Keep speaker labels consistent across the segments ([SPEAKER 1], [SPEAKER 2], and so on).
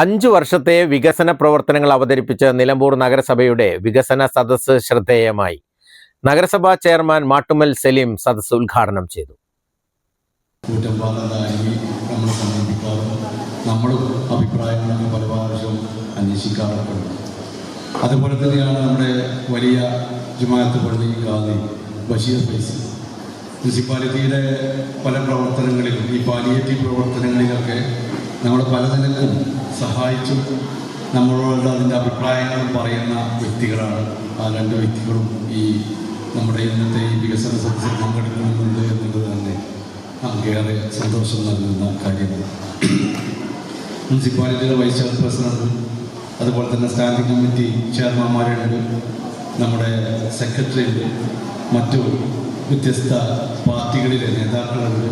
[SPEAKER 1] അഞ്ചു വർഷത്തെ വികസന പ്രവർത്തനങ്ങൾ അവതരിപ്പിച്ച നിലമ്പൂർ നഗരസഭയുടെ വികസന സദസ്സ് ശ്രദ്ധേയമായി. നഗരസഭാ ചെയർമാൻ മാട്ടുമൽ സലീം സദസ്സ് ഉദ്ഘാടനം ചെയ്തു.
[SPEAKER 2] അതുപോലെ തന്നെയാണ് നമ്മുടെ വലിയ ജുമാഅത്ത് പള്ളി ഗാന്ധി ബഷീർ ഫൈസ്. മുനിസിപ്പാലിറ്റിയുടെ പല പ്രവർത്തനങ്ങളിലും ഈ പാലിയേറ്റീവ് പ്രവർത്തനങ്ങളിലൊക്കെ നമ്മൾ പല നിലക്കും സഹായിച്ചും നമ്മളോട് അതിന്റെ അഭിപ്രായങ്ങളും പറയുന്ന വ്യക്തികളാണ്. ആ രണ്ട് വ്യക്തികളും ഈ നമ്മുടെ ഇന്നത്തെ ഈ വികസന സദസ്സിൽ പങ്കെടുക്കുന്നുണ്ട് എന്നുള്ളത് തന്നെ നമുക്കേറെ സന്തോഷം നൽകുന്ന കാര്യമാണ്. മുനിസിപ്പാലിറ്റിയുടെ വൈസ് ചെയർപേഴ്സണുണ്ട് അതുപോലെ തന്നെ സ്റ്റാൻഡിംഗ് കമ്മിറ്റി ചെയർമാന്മാരുണ്ട് നമ്മുടെ സെക്രട്ടറി ഉണ്ട് മറ്റു വ്യത്യസ്ത പാർട്ടികളിലെ നേതാക്കളുണ്ട്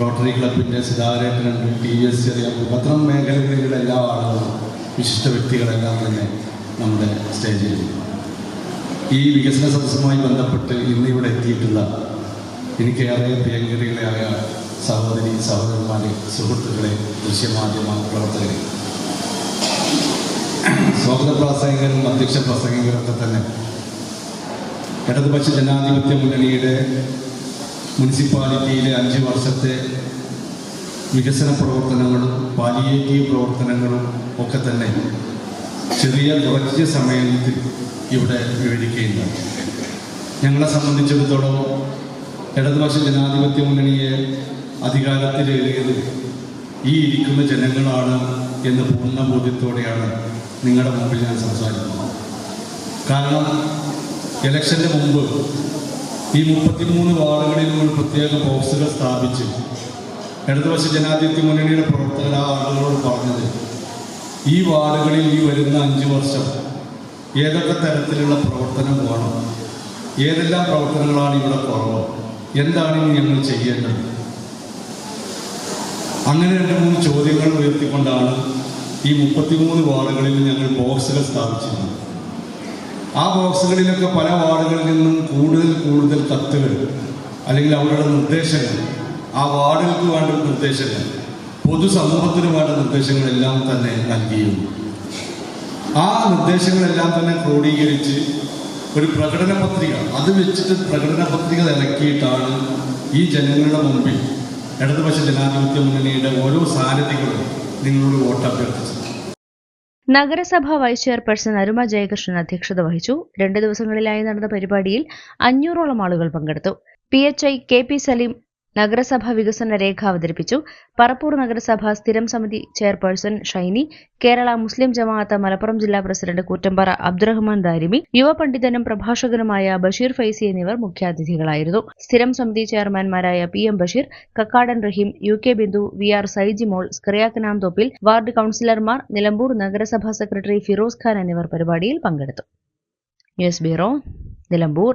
[SPEAKER 2] റോട്ടറി ക്ലബിന്റെ സുധാകരേട്ടനുണ്ട് ടി എസ് ചെറിയ പത്രം മേഖലകളിലുള്ള എല്ലാ ആളുകളും വിശിഷ്ട വ്യക്തികളെല്ലാം തന്നെ നമ്മുടെ സ്റ്റേജിൽ ഈ വികസന സദസ്സുമായി ബന്ധപ്പെട്ട് ഇന്ന് ഇവിടെ എത്തിയിട്ടുള്ള എനിക്കേറെ പ്രിയങ്കരികളായ സഹോദരി സഹോദരന്മാരെ സുഹൃത്തുക്കളെ ദൃശ്യമാധ്യമ പ്രവർത്തകരെ. സ്വാഗത പ്രസംഗകരും അധ്യക്ഷ പ്രസംഗകരൊക്കെ തന്നെ. ഇടതുപക്ഷ ജനാധിപത്യ മുന്നണിയുടെ മുനിസിപ്പാലിറ്റിയിലെ അഞ്ച് വർഷത്തെ വികസന പ്രവർത്തനങ്ങളും പാലിയേറ്റീവ് പ്രവർത്തനങ്ങളും ഒക്കെ തന്നെ ചെറിയ കുറച്ച് സമയത്തിൽ ഇവിടെ വിവരിക്കുകയുണ്ടായി. ഞങ്ങളെ സംബന്ധിച്ചിടത്തോളം ഇടതുപക്ഷ ജനാധിപത്യ മുന്നണിയെ അധികാരത്തിലേറിയത് ഈ ഇരിക്കുന്ന ജനങ്ങളാണ് എന്ന് പൂർണ ബോധ്യത്തോടെയാണ് നിങ്ങളുടെ മുമ്പിൽ ഞാൻ സംസാരിക്കുന്നത്. കാരണം ഇലക്ഷന്റെ മുമ്പ് ഈ മുപ്പത്തിമൂന്ന് വാർഡുകളിൽ ഒരു പ്രത്യേക ബോക്സുകൾ സ്ഥാപിച്ച്. ഇടതുപക്ഷ ജനാധിപത്യ മുന്നണിയുടെ പ്രവർത്തകർ ആ ആളുകളോട് പറഞ്ഞത് ഈ വാർഡുകളിൽ ഈ വരുന്ന അഞ്ച് വർഷം ഏതൊക്കെ തരത്തിലുള്ള പ്രവർത്തനം വേണം? ഏതെല്ലാം പ്രവർത്തനങ്ങളാണ് ഇവിടെ കുറവ്? എന്താണ് ഇനി ഞങ്ങൾ ചെയ്യേണ്ടത്? അങ്ങനെ രണ്ട് മൂന്ന് ചോദ്യങ്ങൾ ഉയർത്തിക്കൊണ്ടാണ് ഈ മുപ്പത്തിമൂന്ന് വാർഡുകളിൽ ഞങ്ങൾ ബോക്സുകൾ സ്ഥാപിച്ചിരുന്നത്. ആ ബോക്സുകളിലൊക്കെ പല വാർഡുകളിൽ നിന്നും കൂടുതൽ കൂടുതൽ കത്തുകൾ അല്ലെങ്കിൽ അവരുടെ നിർദ്ദേശങ്ങൾ. ആ വാർഡുകൾക്ക് വേണ്ട നിർദ്ദേശങ്ങൾ പൊതുസമൂഹത്തിന് വേണ്ട നിർദ്ദേശങ്ങളെല്ലാം തന്നെ നൽകിയിരുന്നു. ആ നിർദ്ദേശങ്ങളെല്ലാം തന്നെ ക്രോഡീകരിച്ച് ഒരു പ്രകടന പത്രിക അത് വെച്ചിട്ട് പ്രകടന പത്രിക ഇറക്കിയിട്ടാണ് ഈ ജനങ്ങളുടെ മുമ്പിൽ ഇടതുപക്ഷ ജനാധിപത്യ മുന്നണിയുടെ ഓരോ സാരഥികളും നിങ്ങളോട് വോട്ട് അഭ്യർത്ഥിച്ചത്
[SPEAKER 3] നഗരസഭ വൈസ് ചെയർപേഴ്സൺ അരുമ ജയകൃഷ്ണൻ അധ്യക്ഷത വഹിച്ചു. രണ്ടു ദിവസങ്ങളിലായി നടന്ന പരിപാടിയിൽ അഞ്ഞൂറോളം ആളുകൾ പങ്കെടുത്തു. P H I K P Saleem നഗരസഭ വികസന രേഖ അവതരിപ്പിച്ചു. പറപ്പൂർ നഗരസഭ സ്ഥിരം സമിതി ചെയർപേഴ്സൺ ഷൈനി കേരള മുസ്ലിം ജമാഅത്ത് മലപ്പുറം ജില്ലാ പ്രസിഡന്റ് കൂറ്റമ്പാറ അബ്ദുറഹ്മാൻ ദാരിമി യുവ പണ്ഡിതനും പ്രഭാഷകനുമായ ബഷീർ ഫൈസി എന്നിവർ മുഖ്യാതിഥികളായിരുന്നു. സ്ഥിരം സമിതി ചെയർമാൻമാരായ P M Basheer Kakkadan Raheem U K Bindu V R Saijimol സ്ക്രിയാക്കനാം Thoppil ward കൌൺസിലർമാർ നിലമ്പൂർ നഗരസഭാ സെക്രട്ടറി ഫിറോസ് ഖാൻ എന്നിവർ പരിപാടിയിൽ പങ്കെടുത്തു. News bureau Nilambur.